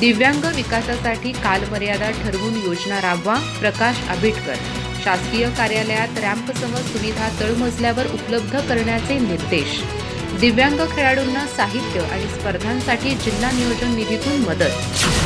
दिव्यांग विकासासाठी कालमर्यादा ठरवून योजना राबवा प्रकाश आबिटकर शासकीय कार्यालयात रॅम्पसह सुविधा तळमजल्यावर उपलब्ध करण्याचे निर्देश. दिव्यांग खेळाडूंना साहित्य आणि स्पर्धांसाठी जिल्हा नियोजन निधीतून मदत.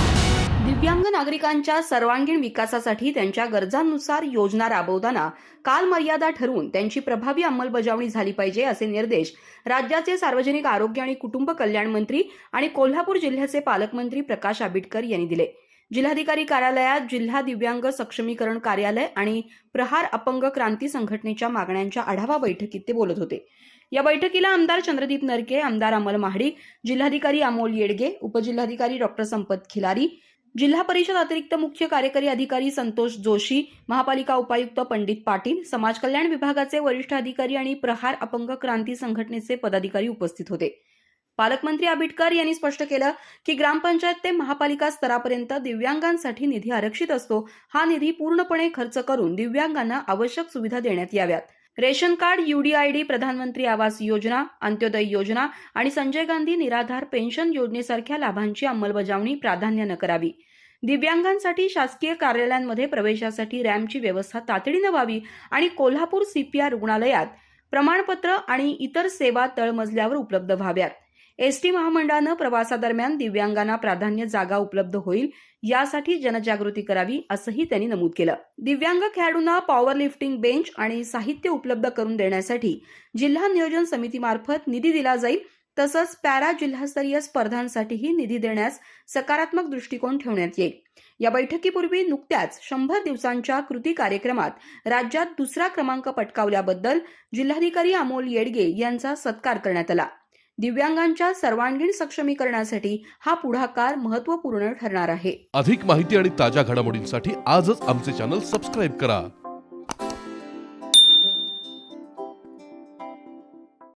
दिव्यांग नागरिकांच्या सर्वांगीण विकासासाठी त्यांच्या गरजांनुसार योजना राबवताना काल मर्यादा ठरवून त्यांची प्रभावी अंमलबजावणी झाली पाहिजे असे निर्देश राज्याचे सार्वजनिक आरोग्य आणि कुटुंब कल्याण मंत्री आणि कोल्हापूर जिल्ह्याचे पालकमंत्री प्रकाश आबिटकर यांनी दिले. जिल्हाधिकारी कार्यालयात जिल्हा दिव्यांग सक्षमीकरण कार्यालय आणि प्रहार अपंग क्रांती संघटनेच्या मागण्यांच्या आढावा बैठकीत ते बोलत होते. या बैठकीला आमदार चंद्रदीप नरके आमदार अमल महाडिक जिल्हाधिकारी अमोल येडगे उपजिल्हाधिकारी डॉक्टर संपत खिलारी जिल्हा परिषद अतिरिक्त मुख्य कार्यकारी अधिकारी संतोष जोशी महापालिका उपायुक्त पंडित पाटील समाज कल्याण विभागाचे वरिष्ठ अधिकारी आणि प्रहार अपंग क्रांती संघटनेचे पदाधिकारी उपस्थित होते. पालकमंत्री आबिटकर यांनी स्पष्ट केलं की ग्रामपंचायत ते महापालिका स्तरापर्यंत दिव्यांगांसाठी निधी आरक्षित असतो. हा निधी पूर्णपणे खर्च करून दिव्यांगांना आवश्यक सुविधा देण्यात याव्यात. रेशन कार्ड युडीआयडी प्रधानमंत्री आवास योजना अंत्योदय योजना आणि संजय गांधी निराधार पेन्शन योजनेसारख्या लाभांची अंमलबजावणी प्राधान्यानं करावी. दिव्यांगांसाठी शासकीय कार्यालयांमध्ये प्रवेशासाठी रॅम्पची व्यवस्था तातडीनं व्हावी आणि कोल्हापूर सीपीआर रुग्णालयात प्रमाणपत्र आणि इतर सेवा तळमजल्यावर उपलब्ध व्हाव्यात. एसटी महामंडळानं प्रवासादरम्यान दिव्यांगांना प्राधान्य जागा उपलब्ध होईल यासाठी जनजागृती करावी असंही त्यांनी नमूद केलं. दिव्यांग खेळाडूंना पॉवर लिफ्टिंग बेंच आणि साहित्य उपलब्ध करून देण्यासाठी जिल्हा नियोजन समितीमार्फत निधी दिला जाईल तसंच पॅरा जिल्हास्तरीय स्पर्धांसाठीही निधी देण्यास सकारात्मक दृष्टिकोन ठेवण्यात येईल. या बैठकीपूर्वी नुकत्याच शंभर दिवसांच्या कृती कार्यक्रमात राज्यात दुसरा क्रमांक पटकावल्याबद्दल जिल्हाधिकारी अमोल येडगे यांचा सत्कार करण्यात आला. दिव्यांगांच्या सर्वांगीण सक्षमीकरणासाठी हा पुढाकार महत्त्वपूर्ण ठरणार आहे. अधिक माहिती आणि ताज्या घडामोडींसाठी आजच आमचे चॅनल सबस्क्राईब करा.